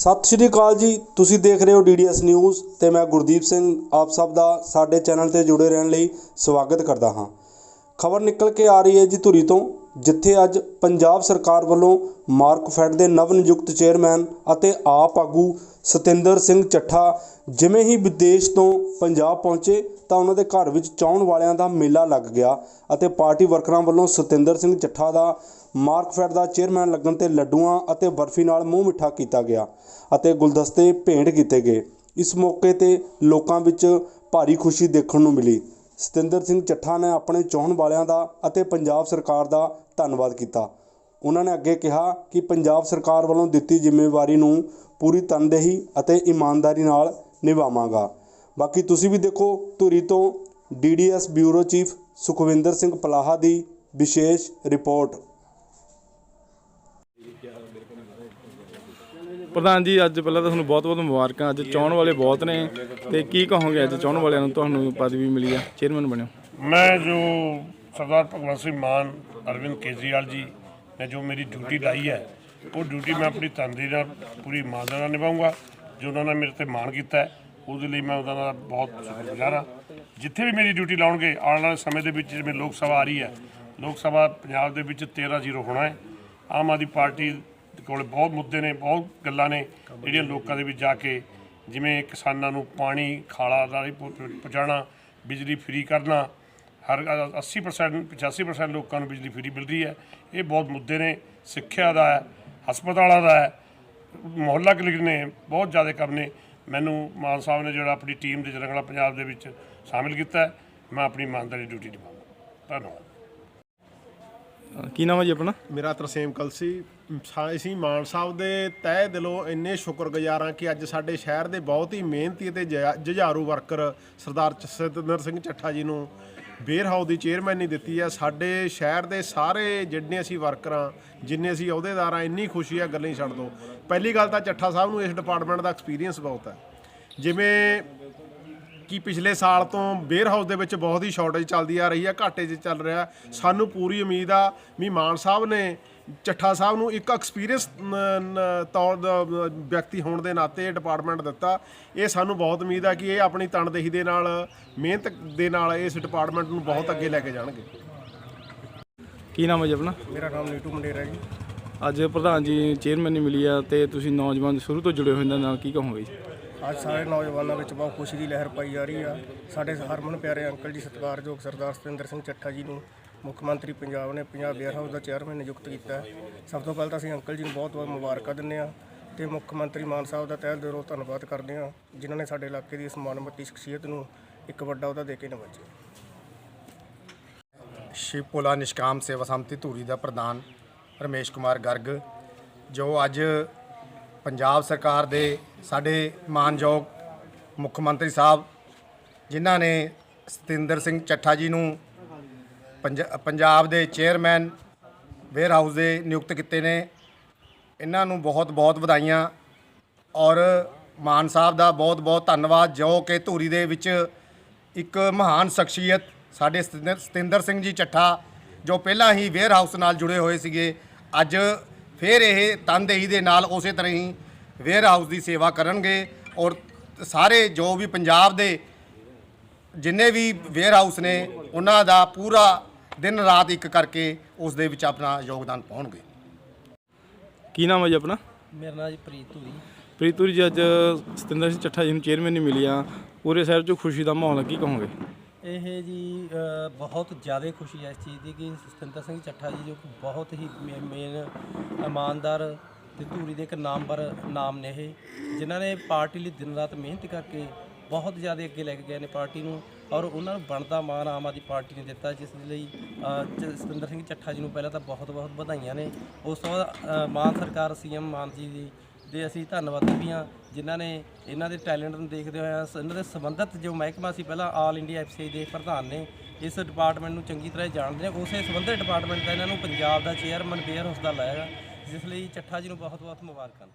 ਸਤਿ ਸ਼੍ਰੀ ਅਕਾਲ ਜੀ। ਤੁਸੀਂ ਦੇਖ ਰਹੇ ਹੋ ਡੀਡੀਐਸ ਨਿਊਜ਼ ਤੇ ਮੈਂ ਗੁਰਦੀਪ ਸਿੰਘ ਆਪ ਸਭ ਦਾ ਸਾਡੇ ਚੈਨਲ ਤੇ ਜੁੜੇ ਰਹਿਣ ਲਈ ਸਵਾਗਤ ਕਰਦਾ ਹਾਂ। ਖਬਰ ਨਿਕਲ ਕੇ ਆ ਰਹੀ ਹੈ ਜੀ ਧੁਰੀ ਤੋਂ। ਜਿੱਥੇ ਅੱਜ ਪੰਜਾਬ ਸਰਕਾਰ ਵੱਲੋਂ ਮਾਰਕਫੈਡ ਦੇ ਨਵ ਨਿਯੁਕਤ ਚੇਅਰਮੈਨ ਅਤੇ ਆਪ ਆਗੂ ਸਤਿੰਦਰ ਸਿੰਘ ਚੱਠਾ ਜਿਵੇਂ ਹੀ ਵਿਦੇਸ਼ ਤੋਂ ਪੰਜਾਬ ਪਹੁੰਚੇ ਤਾਂ ਉਹਨਾਂ ਦੇ ਘਰ ਵਿੱਚ ਚਾਹਣ ਵਾਲਿਆਂ ਦਾ ਮੇਲਾ ਲੱਗ ਗਿਆ ਅਤੇ ਪਾਰਟੀ ਵਰਕਰਾਂ ਵੱਲੋਂ ਸਤਿੰਦਰ ਸਿੰਘ ਚੱਠਾ ਦਾ ਮਾਰਕਫੈਡ ਦਾ ਚੇਅਰਮੈਨ ਲੱਗਣ ਤੇ ਲੱਡੂਆਂ ਅਤੇ ਬਰਫੀ ਨਾਲ ਮੂੰਹ ਮਿੱਠਾ ਕੀਤਾ ਗਿਆ ਅਤੇ ਗੁਲਦਸਤੇ ਭੇਂਟ ਕੀਤੇ ਗਏ। ਇਸ ਮੌਕੇ ਤੇ ਲੋਕਾਂ ਵਿੱਚ ਭਾਰੀ ਖੁਸ਼ੀ ਦੇਖਣ ਨੂੰ ਮਿਲੀ। ਸਤਿੰਦਰ ਸਿੰਘ ਚੱਠਾ ਨੇ ਆਪਣੇ ਚਾਹਣ ਵਾਲਿਆਂ ਦਾ ਅਤੇ ਪੰਜਾਬ ਸਰਕਾਰ ਦਾ ਧੰਨਵਾਦ ਕੀਤਾ। ਉਹਨਾਂ ਨੇ ਅੱਗੇ ਕਿਹਾ ਕਿ ਪੰਜਾਬ ਸਰਕਾਰ ਵੱਲੋਂ ਦਿੱਤੀ ਜ਼ਿੰਮੇਵਾਰੀ ਨੂੰ ਪੂਰੀ ਤਨਦੇਹੀ ਅਤੇ ਇਮਾਨਦਾਰੀ ਨਾਲ ਨਿਭਾਵਾਂਗਾ। ਬਾਕੀ ਤੁਸੀਂ ਵੀ ਦੇਖੋ, ਧੁਰੀ ਤੋਂ DDS bureau chief Sukhwinder Singh Palaha ਦੀ ਵਿਸ਼ੇਸ਼ ਰਿਪੋਰਟ। ਪ੍ਰਧਾਨ ਜੀ, ਅੱਜ ਪਹਿਲਾਂ ਤਾਂ ਤੁਹਾਨੂੰ ਬਹੁਤ-ਬਹੁਤ ਮੁਬਾਰਕਾਂ, ਅੱਜ ਚਾਹਣ ਵਾਲੇ ਬਹੁਤ ਨੇ। ਤੇ ਕੀ ਕਹੋਗੇ ਅੱਜ ਚਾਹਣ ਵਾਲਿਆਂ ਨੂੰ? ਤੁਹਾਨੂੰ ਪਦਵੀ ਮਿਲੀ ਆ ਚੇਅਰਮੈਨ ਬਣਿਓ। ਮੈਂ ਜੋ ਸਰਦਾਰ ਭਗਵੰਤ ਸਿੰਘ ਮਾਨ, ਅਰਵਿੰਦ ਕੇਜਰੀਵਾਲ ਜੀ ਨੇ ਜੋ ਮੇਰੀ ਡਿਊਟੀ ਲਾਈ ਹੈ, ਉਹ ਡਿਊਟੀ ਮੈਂ ਆਪਣੀ ਤਨਦੇਹੀ ਨਾਲ, ਪੂਰੀ ਇਮਾਨਦਾਰੀ ਨਾਲ ਨਿਭਾਉਂਗਾ ਜੋ ਉਹਨਾਂ ਨੇ ਮੇਰੇ ਤੇ ਮਾਣ ਕੀਤਾ ਉਹਦੇ ਲਈ ਮੈਂ ਉਹਨਾਂ ਦਾ ਬਹੁਤ ਸ਼ੁਕਰਗੁਜ਼ਾਰ ਹਾਂ। ਜਿੱਥੇ ਵੀ ਮੇਰੀ ਡਿਊਟੀ ਲਾਉਣਗੇ, ਆਉਣ ਵਾਲੇ ਸਮੇਂ ਦੇ ਵਿੱਚ ਜਿਵੇਂ ਲੋਕ ਸਭਾ ਆ ਰਹੀ ਹੈ, ਲੋਕ ਸਭਾ ਪੰਜਾਬ ਦੇ ਵਿੱਚ 13-0 ਹੋਣਾ ਹੈ। ਆਮ ਆਦਮੀ ਪਾਰਟੀ ਕੋਲ ਬਹੁਤ ਮੁੱਦੇ ਨੇ, ਬਹੁਤ ਗੱਲਾਂ ਨੇ ਜਿਹੜੀਆਂ ਲੋਕਾਂ ਦੇ ਵਿੱਚ ਜਾ ਕੇ ਜਿਵੇਂ ਕਿਸਾਨਾਂ ਨੂੰ ਪਾਣੀ, ਖਾਲਾ ਦਾ ਪਹੁੰਚਾਉਣਾ ਬਿਜਲੀ ਫ੍ਰੀ ਕਰਨਾ, ਹਰ 80% 85% ਲੋਕਾਂ ਨੂੰ ਬਿਜਲੀ ਫ੍ਰੀ ਮਿਲਦੀ ਹੈ। ਇਹ ਬਹੁਤ ਮੁੱਦੇ ਨੇ, ਸਿੱਖਿਆ ਦਾ ਹੈ, ਹਸਪਤਾਲਾਂ ਦਾ ਹੈ, ਮੁਹੱਲਾ ਕਲੀਨਿਕ ਨੇ, ਬਹੁਤ ਜ਼ਿਆਦਾ ਕੰਮ ਨੇ। ਮੈਨੂੰ ਮਾਨ ਸਾਹਿਬ ਨੇ ਜਿਹੜਾ ਆਪਣੀ ਟੀਮ ਦੇ ਜਰੰਗਲਾ ਪੰਜਾਬ ਦੇ ਵਿੱਚ ਸ਼ਾਮਿਲ ਕੀਤਾ ਮੈਂ ਆਪਣੀ ਇਮਾਨਦਾਰੀ ਡਿਊਟੀ ਨਿਭਾਵਾਂ ਧੰਨਵਾਦ। ਕੀ ਨਾਮ ਹੈ ਜੀ ਆਪਣਾ? ਮੇਰਾ ਤਰਸੇਮ ਕਲਸੀ ਸਾ- ਅਸੀਂ ਮਾਨ ਸਾਹਿਬ ਦੇ ਤਹਿ ਦਿਲੋਂ ਇੰਨੇ ਸ਼ੁਕਰਗੁਜ਼ਾਰ ਹਾਂ ਕਿ ਅੱਜ ਸਾਡੇ ਸ਼ਹਿਰ ਦੇ ਬਹੁਤ ਹੀ ਮਿਹਨਤੀ ਅਤੇ ਜੁਝਾ- ਜੁਝਾਰੂ ਵਰਕਰ ਸਰਦਾਰ ਚ- ਸਤਿੰਦਰ ਸਿੰਘ ਚੱਠਾ ਜੀ ਨੂੰ ਬੇਰ ਹਾਊਸ ਦੀ ਚੇਅਰਮੈਨੀ ਦਿੱਤੀ ਹੈ। ਸਾਡੇ ਸ਼ਹਿਰ ਦੇ ਸਾਰੇ ਜਿੰਨੇ ਅਸੀਂ ਵਰਕਰ ਹਾਂ, ਜਿੰਨੇ ਅਸੀਂ ਅਹੁਦੇਦਾਰ ਹਾਂ, ਇੰਨੀ ਖੁਸ਼ੀ ਆ ਗੱਲਾਂ ਹੀ ਛੱਡ ਦੋ ਪਹਿਲੀ ਗੱਲ ਤਾਂ ਚੱਠਾ ਸਾਹਿਬ ਨੂੰ ਇਸ ਡਿਪਾਰਟਮੈਂਟ ਦਾ ਐਕਸਪੀਰੀਅੰਸ ਬਹੁਤ ਹੈ। ਜਿਵੇਂ ਕਿ ਪਿਛਲੇ ਸਾਲ ਤੋਂ ਬੇਅਰ ਹਾਊਸ ਦੇ ਵਿੱਚ ਬਹੁਤ ਹੀ ਸ਼ਾਰਟੇਜ ਚੱਲਦੀ ਆ ਰਹੀ ਹੈ ਘਾਟੇ 'ਚ ਚੱਲ ਰਿਹਾ। ਸਾਨੂੰ ਪੂਰੀ ਉਮੀਦ ਆ ਵੀ ਮਾਨ ਸਾਹਿਬ ਨੇ ਚੱਠਾ ਸਾਹਿਬ ਨੂੰ ਇੱਕ ਐਕਸਪੀਰੀਅੰਸ ਤੌਰ ਦਾ ਵਿਅਕਤੀ ਹੋਣ ਦੇ ਨਾਤੇ ਇਹ ਡਿਪਾਰਟਮੈਂਟ ਦਿੱਤਾ। ਇਹ ਸਾਨੂੰ ਬਹੁਤ ਉਮੀਦ ਆ ਕਿ ਇਹ ਆਪਣੀ ਤਨਦੇਹੀ ਦੇ ਨਾਲ ਮਿਹਨਤ ਦੇ ਨਾਲ ਇਸ ਡਿਪਾਰਟਮੈਂਟ ਨੂੰ ਬਹੁਤ ਅੱਗੇ ਲੈ ਕੇ ਜਾਣਗੇ। ਕੀ ਨਾਮ ਹੈ ਜੀ ਆਪਣਾ? ਮੇਰਾ ਨਾਮ ਨੀਟੂ ਮੰਡੇਰਾ ਜੀ। ਅੱਜ ਪ੍ਰਧਾਨ ਜੀ ਚੇਅਰਮੈਨੀ ਮਿਲੀ ਆ ਤੇ ਤੁਸੀਂ ਨੌਜਵਾਨ ਸ਼ੁਰੂ ਤੋਂ ਜੁੜੇ ਹੋਏ ਇਹਨਾਂ ਨਾਲ ਕੀ ਕਹੋਗੇ ਜੀ? ਅੱਜ ਸਾਰੇ ਨੌਜਵਾਨਾਂ ਵਿੱਚ ਬਹੁਤ ਖੁਸ਼ੀ ਦੀ ਲਹਿਰ ਪਾਈ ਜਾ ਰਹੀ ਆ। ਸਾਡੇ ਹਰਮਨ ਪਿਆਰੇ ਅੰਕਲ ਜੀ, ਸਤਿਕਾਰਯੋਗ ਸਰਦਾਰ ਸਤਿੰਦਰ ਸਿੰਘ ਚੱਠਾ ਜੀ ਨੂੰ ਮੁੱਖ ਮੰਤਰੀ ਪੰਜਾਬ ਨੇ ਪੰਜਾਬ ਵੇਅਰ ਹਾਊਸ ਦਾ ਚੇਅਰਮੈਨ ਨਿਯੁਕਤ ਕੀਤਾ ਹੈ। ਸਭ ਤੋਂ ਪਹਿਲਾਂ ਤਾਂ ਅਸੀਂ ਅੰਕਲ ਜੀ ਨੂੰ ਬਹੁਤ ਬਹੁਤ ਮੁਬਾਰਕਾਂ ਦਿੰਦੇ ਆ ਤੇ ਮੁੱਖ ਮੰਤਰੀ ਮਾਨ ਸਾਹਿਬ ਦਾ ਤਹਿ ਦਿਲੋਂ ਧੰਨਵਾਦ ਕਰਦੇ ਆ ਜਿਨ੍ਹਾਂ ਨੇ ਸਾਡੇ ਇਲਾਕੇ ਦੀ ਇਸ ਮਾਨਮੱਤੀ ਸ਼ਖਸੀਅਤ ਨੂੰ ਇੱਕ ਵੱਡਾ ਉਹਦਾ ਦੇ ਕੇ ਨਿਵਾਜਿਆ ਸ਼ਿਵਪੁਲਾ ਨਿਸ਼ਕਾਮ ਸੇਵਾ ਸੰਮਤੀ ਧੂਰੀ ਦਾ ਪ੍ਰਧਾਨ ਰਮੇਸ਼ ਕੁਮਾਰ ਗਰਗ, ਜੋ ਅੱਜ ਪੰਜਾਬ ਸਰਕਾਰ ਦੇ ਸਾਡੇ ਮਾਨਯੋਗ ਮੁੱਖ ਮੰਤਰੀ ਸਾਹਿਬ, ਜਿਨ੍ਹਾਂ ਨੇ ਸਤਿੰਦਰ ਸਿੰਘ ਚੱਠਾ ਜੀ ਨੂੰ ਪੰਜਾਬ ਦੇ ਚੇਅਰਮੈਨ ਵੇਅਰ ਹਾਊਸ ਦੇ ਨਿਯੁਕਤ ਕੀਤੇ ਨੇ। ਇਹਨਾਂ ਨੂੰ ਬਹੁਤ ਬਹੁਤ ਵਧਾਈਆਂ ਔਰ ਮਾਨ ਸਾਹਿਬ ਦਾ ਬਹੁਤ ਬਹੁਤ ਧੰਨਵਾਦ, ਜੋ ਕਿ ਧੂਰੀ ਦੇ ਵਿੱਚ ਇੱਕ ਮਹਾਨ ਸ਼ਖਸੀਅਤ ਸਾਡੇ ਸਤਿੰਦਰ ਸਤਿੰਦਰ ਸਿੰਘ ਜੀ ਚੱਠਾ, ਜੋ ਪਹਿਲਾਂ ਹੀ ਵੇਅਰ ਹਾਊਸ ਨਾਲ ਜੁੜੇ ਹੋਏ ਸੀਗੇ, ਅੱਜ ਫਿਰ ਇਹ ਤਨਦੇਹੀ ਦੇ ਨਾਲ ਉਸੇ ਤਰ੍ਹਾਂ ਹੀ ਵੇਅਰ ਹਾਊਸ ਦੀ ਸੇਵਾ ਕਰਨਗੇ ਔਰ ਸਾਰੇ ਜੋ ਵੀ ਪੰਜਾਬ ਦੇ ਜਿੰਨੇ ਵੀ ਵੇਅਰ ਹਾਊਸ ਨੇ ਉਹਨਾਂ ਦਾ ਪੂਰਾ ਦਿਨ ਰਾਤ ਇੱਕ ਕਰਕੇ ਉਸ ਦੇ ਵਿੱਚ ਆਪਣਾ ਯੋਗਦਾਨ ਪਾਉਣਗੇ। ਕੀ ਨਾਮ ਹੈ ਜੀ ਆਪਣਾ? ਮੇਰਾ ਨਾਮ ਜੀ ਪ੍ਰੀਤ ਧੂਰੀ। ਪ੍ਰੀਤੂਰੀ ਜੀ ਅੱਜ ਸਤਿੰਦਰ ਸਿੰਘ ਚੱਠਾ ਜੀ ਨੂੰ ਚੇਅਰਮੈਨੀ ਮਿਲੀ ਆ ਪੂਰੇ ਸ਼ਹਿਰ 'ਚ ਖੁਸ਼ੀ ਦਾ ਮਾਹੌਲ ਆ ਕੀ ਕਹੋਗੇ? ਇਹ ਜੀ ਅ, ਬਹੁਤ ਜ਼ਿਆਦਾ ਖੁਸ਼ੀ ਹੈ ਇਸ ਚੀਜ਼ ਦੀ ਕਿ ਸਤਿੰਦਰ ਸਿੰਘ ਚੱਠਾ ਜੀ ਜੋ ਕਿ ਬਹੁਤ ਹੀ ਮੇਨ ਇਮਾਨਦਾਰ ਤੇ ਧੂਰੀ ਦੇ ਇੱਕ ਨਾਮਵਰ ਨਾਮ ਨੇ ਇਹ ਜਿਨ੍ਹਾਂ ਨੇ ਪਾਰਟੀ ਲਈ ਦਿਨ ਰਾਤ ਮਿਹਨਤ ਕਰਕੇ ਬਹੁਤ ਜ਼ਿਆਦਾ ਅੱਗੇ ਲੈ ਕੇ ਗਏ ਨੇ ਪਾਰਟੀ ਨੂੰ ਔਰ ਉਹਨਾਂ ਨੂੰ ਬਣਦਾ ਮਾਣ ਆਮ ਆਦਮੀ ਪਾਰਟੀ ਨੇ ਦਿੱਤਾ ਜਿਸ ਲਈ ਅ, ਚ- ਸਤਿੰਦਰ ਸਿੰਘ ਚੱਠਾ ਜੀ ਨੂੰ ਪਹਿਲਾਂ ਤਾਂ ਬਹੁਤ ਬਹੁਤ ਵਧਾਈਆਂ ਨੇ। ਉਸ ਤੋਂ ਬਾਅਦ ਅ, ਮਾਨ ਸਰਕਾਰ ਸੀਐਮ ਮਾਨ ਜੀ ਦੀ ਦੇ ਅਸੀਂ ਧੰਨਵਾਦੀ ਵੀ ਹਾਂ, ਜਿਨ੍ਹਾਂ ਨੇ ਇਹਨਾਂ ਦੇ ਟੈਲੈਂਟ ਨੂੰ ਦੇਖਦੇ ਹੋਏ ਇਹਨਾਂ ਦੇ ਸੰਬੰਧਿਤ ਜੋ ਮਹਿਕਮਾ ਸੀ, ਪਹਿਲਾਂ ਆਲ ਇੰਡੀਆ ਐਫਸੀਆਈ ਦੇ ਪ੍ਰਧਾਨ ਨੇ, ਇਸ ਡਿਪਾਰਟਮੈਂਟ ਨੂੰ ਚੰਗੀ ਤਰ੍ਹਾਂ ਜਾਣਦੇ ਨੇ। ਉਸੇ ਸੰਬੰਧਿਤ ਡਿਪਾਰਟਮੈਂਟ ਦਾ ਇਹਨਾਂ ਨੂੰ ਪੰਜਾਬ ਦਾ ਚੇਅਰਮੈਨ ਬੇਅਰ ਹਾਊਸ ਦਾ ਲਾਇਆ ਜਿਸ ਲਈ ਚੱਠਾ ਜੀ ਨੂੰ ਬਹੁਤ ਬਹੁਤ ਮੁਬਾਰਕਾਂ।